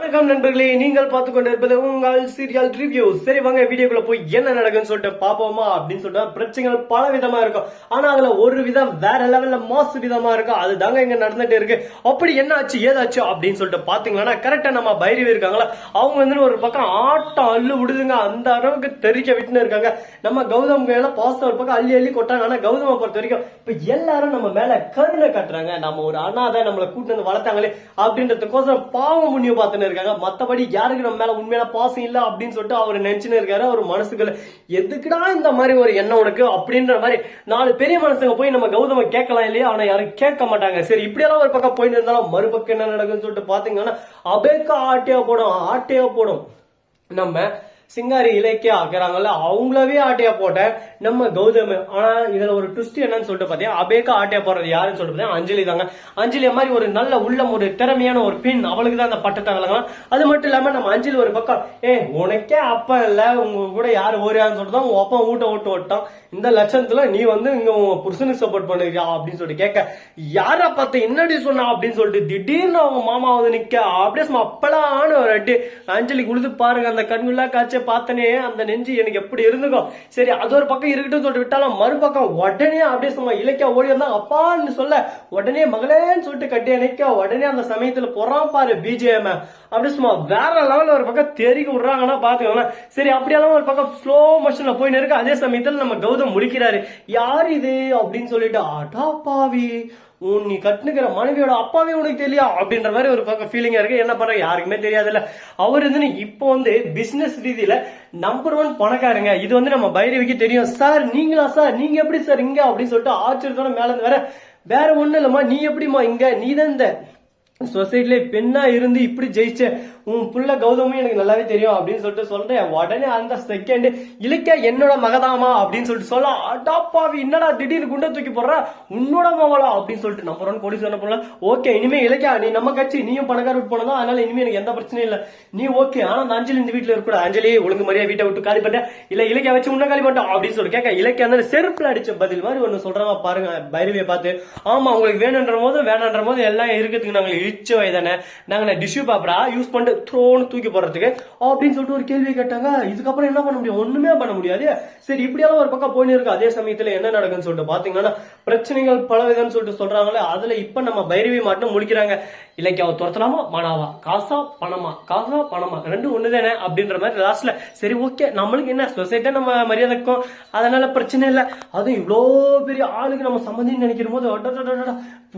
வணக்கம் நண்பர்களே நீங்கள் பார்த்து கொண்டு இருப்பது உங்கள் சீரியல் ரிவ்யூ சரி வாங்க வீடியோக்குள்ள போய் என்ன நடக்குன்னு சொல்லிட்டு பாப்போமா அப்படின்னு சொல்லிட்டு பிரச்சனைகள் பல விதமா இருக்கும். ஆனா அதுல ஒரு விதம் வேற லெவல்ல மாசு விதமா இருக்கும். அது தாங்க இங்க நடந்துட்டு இருக்கு. அப்படி என்ன ஆச்சு ஏதாச்சு அப்படின்னு சொல்லிட்டு பாத்தீங்கன்னா கரெக்டா நம்ம பைரவி இருக்காங்களா? அவங்க வந்து ஒரு பக்கம் ஆட்டம் அள்ளு விடுதுங்க. அந்த அளவுக்கு தெரிக்க விட்டுன்னு இருக்காங்க. நம்ம கௌதம் கையில பாசம் ஒரு பக்கம் அள்ளி அள்ளி கொட்டாங்க. ஆனா கௌதம பொறுத்த வரைக்கும் இப்ப எல்லாரும் நம்ம மேல கருணை காட்டுறாங்க. நம்ம ஒரு அனாதை நம்மளை கூட்டு வந்து வளர்த்தாங்களே அப்படின்றதுக்கோசரம் பாவம் புண்ணியம் பார்த்துன்னு இருக்காங்க. மத்தபடி யாருக்கு நம்ம மேல உண்மையான பாசம் இல்ல அப்படின்னு சொல்லிட்டு அவர் நினைச்சுன்னு இருக்காரு. அவர் மனசுக்குள்ள எதுக்குடா இந்த மாதிரி ஒரு எண்ணம் உனக்கு? அப்படின்ற மாதிரி நாலு பெரிய மனசுங்க போய் நம்ம கௌதம கேட்கலாம் இல்லையா? ஆனா யாரும் கேட்க மாட்டாங்க. சரி இப்படியெல்லாம் ஒரு பக்கம் போயிட்டு இருந்தாலும் மறுபக்கம் என்ன நடக்குன்னு சொல்லிட்டு பாத்தீங்கன்னா அபேக்கா ஆட்டியா போடும் ஆட்டியா போடும். நம்ம சிங்காரி இலக்கியா ஆக்குறாங்கல்ல அவங்களவே ஆட்டையா போட்ட நம்ம கௌதம். ஆனா இதுல ஒரு ட்விஸ்ட் என்னன்னு சொல்லிட்டு பாத்தீங்கன்னா அபேக்கா ஆட்டையா போறது யாருன்னு சொல்லிட்டு பார்த்தீங்கன்னா அஞ்சலி தாங்க. அஞ்சலி மாதிரி ஒரு நல்ல உள்ளம் ஒரு திறமையான ஒரு பெண் அவளுக்கு தான் அந்த பட்டத்தை விளங்கலாம். அது மட்டும் இல்லாம நம்ம அஞ்சலி ஒரு பக்கம் ஏ உனக்கே அப்பா இல்ல உங்க கூட யார் ஓரியான்னு சொல்லிட்டு தான் உன் அப்பா ஊட்ட ஓட்டு ஓட்டான். இந்த லட்சணத்துல நீ வந்து இங்க உன் புருஷனுக்கு சப்போர்ட் பண்ணுறியா அப்படின்னு சொல்லிட்டு கேட்க யார பார்த்து என்னடி சொன்னா? அப்படின்னு சொல்லிட்டு திடீர்னு அவங்க மாமா வந்து நிக்க அப்படியே சும்மா அப்பலான்னு ஒரு அடி. அஞ்சலி உழுது பாருங்க அந்த கண்ணுலா காய்ச்ச பார்த்தனே அந்த நெஞ்சு எனக்கு எப்படி இருந்துக்கும் சரி அது ஒரு பக்கம் இருக்கட்டும் சொல்லிட்டு விட்டாலும் மறுபக்கம் உடனே அப்படியே சும்மா இலக்கியா ஓடி வந்தா அப்பான்னு சொல்ல உடனே மகளேன்னு சொல்லிட்டு கட்டி அணைக்க உடனே அந்த சமயத்துல பொறான் பாரு பிஜேஎம் அப்படி சும்மா வேற லெவல்ல ஒரு பக்கம் தெறிக்க விடுறாங்கன்னா பாத்துக்கோங்க சரி அப்படியெல்லாம் ஒரு பக்கம் ஸ்லோ மோஷன்ல போயின்னு இருக்கு. அதே சமயத்துல நம்ம கௌதம் முடிக்கிறாரு. யார் இது? அப்படின்னு சொல்லிட்டு அடா பாவி. நீ கட்டுனுக்கிற மனைவியோட அப்பாவே உனக்கு தெரியா அப்படின்ற மாதிரி ஒரு பக்கம் ஃபீலிங்காக இருக்கு. என்ன பண்ற யாருக்குமே தெரியாதுல்ல. அவர் வந்து இப்போ வந்து பிசினஸ் ரீதியில நம்பர் ஒன் பணக்காரங்க. இது வந்து நம்ம பைரவிக்கு தெரியும். சார் நீங்களா சார்? நீங்க எப்படி சார் இங்க? அப்படின்னு சொல்லிட்டு ஆச்சரியத்தோட மேல இருந்து வேற வேற ஒண்ணு இல்லம்மா. நீ எப்படிமா இங்க? நீ தான் இந்த சொசைட்டில பெண்ணா இருந்து இப்படி ஜெயிச்ச உன் புள்ள கௌதமும் எனக்கு நல்லாவே தெரியும் அப்படின்னு சொல்லிட்டு சொல்றேன். உடனே அந்த செகண்ட் இலக்கிய என்னோட மகதாமா அப்படின்னு சொல்லிட்டு சொல்ல அடாப்பாவி என்னடா திடீர்னு குண்டை தூக்கி போடுற? உன்னோட மகளா அப்படின்னு சொல்லிட்டு நம்ம ஒன் போலீஸ் என்ன பண்ணல ஓகே இனிமே இலக்கியா நீ நம்ம கட்சி நீயும் பணக்கார விட்டு போனதா அதனால இனிமே எனக்கு எந்த பிரச்சனையும் இல்ல. நீ ஓகே ஆனா அந்த அஞ்சலி இந்த வீட்டுல இருக்கூட அஞ்சலி ஒழுங்கு மாதிரியா வீட்டை விட்டு காலி பண்ண இல்ல இலக்கியா வச்சு உன்ன காலி பண்ணிட்டோம் அப்படின்னு சொல்லி கேட்க இலக்கியா அந்த செருப்புல அடிச்ச பதில் மாதிரி ஒன்னு சொல்றாங்க பாருங்க பைரவியை பார்த்து. ஆமா உங்களுக்கு வேணுன்ற போது வேணான்ற போது எல்லாம் இருக்கிறதுக்கு நாங்கள் ரிச் வயதானே நாங்க டிஷ்யூ பேப்பரா யூஸ் பண்ணிட்டு த்ரோன்னு தூக்கி போடுறதுக்கு? அப்படின்னு சொல்லிட்டு ஒரு கேள்வி கேட்டாங்க. இதுக்கப்புறம் என்ன பண்ண முடியும்? ஒண்ணுமே பண்ண முடியாது. சரி இப்படியெல்லாம் ஒரு பக்கம் போயின்னு இருக்கு. அதே சமயத்துல என்ன நடக்குன்னு சொல்லிட்டு பாத்தீங்கன்னா பிரச்சனைகள் பல விதம்னு சொல்லிட்டு சொல்றாங்களே அதுல இப்ப நம்ம பைரவி மட்டும் முடிக்கிறாங்க இலக்கியாவை துரத்தலாமா? மனாவா? காசா பணமா? காசா பணமா? ரெண்டும் ஒண்ணுதானே அப்படின்ற மாதிரி லாஸ்ட்ல சரி ஓகே நம்மளுக்கு என்ன? சொசைட்டியா நம்ம மரியாதைக்கும் அதனால பிரச்சனை இல்ல. அதுவும் இவ்வளோ பெரிய ஆளுக்கு நம்ம சம்மந்தின்னு நினைக்கிற போது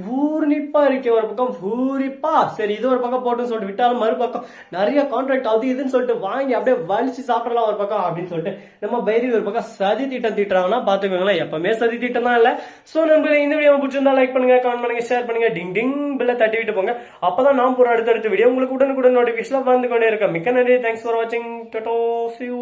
பூர்ணிப்பா இருக்க ஒரு பக்கம் குறிப்பா சரி இது ஒரு பக்கம் போட்டுன்னு சொல்லிட்டு விட்டாலும் மறுபக்கம் நிறைய கான்ட்ராக்ட் அது இதுன்னு சொல்லிட்டு வாங்கி அப்படியே வலிச்சு சாப்பிடலாம் ஒரு பக்கம் அப்படின்னு சொல்லிட்டு நம்ம பைரி ஒரு பக்கம் சதி திட்டம் தீட்டுறாங்கன்னா பாத்துக்கோங்களேன் எப்பவுமே சதி திட்டம் தான் இல்ல. சோ நண்பர்களே இந்த வீடியோ பிடிச்சிருந்தா லைக் பண்ணுங்க கமெண்ட் பண்ணுங்க ஷேர் பண்ணுங்க டிங் டிங் பில்ல தட்டி விட்டு போங்க. அப்பதான் நான் போற அடுத்தடுத்த வீடியோ உங்களுக்கு உடனுக்குடன் நோட்டிபிகேஷன் வந்து கொண்டே இருக்கேன் மிக்க நன்றி. தேங்க்ஸ் ஃபார் வாட்சிங் டோட்டோ யூ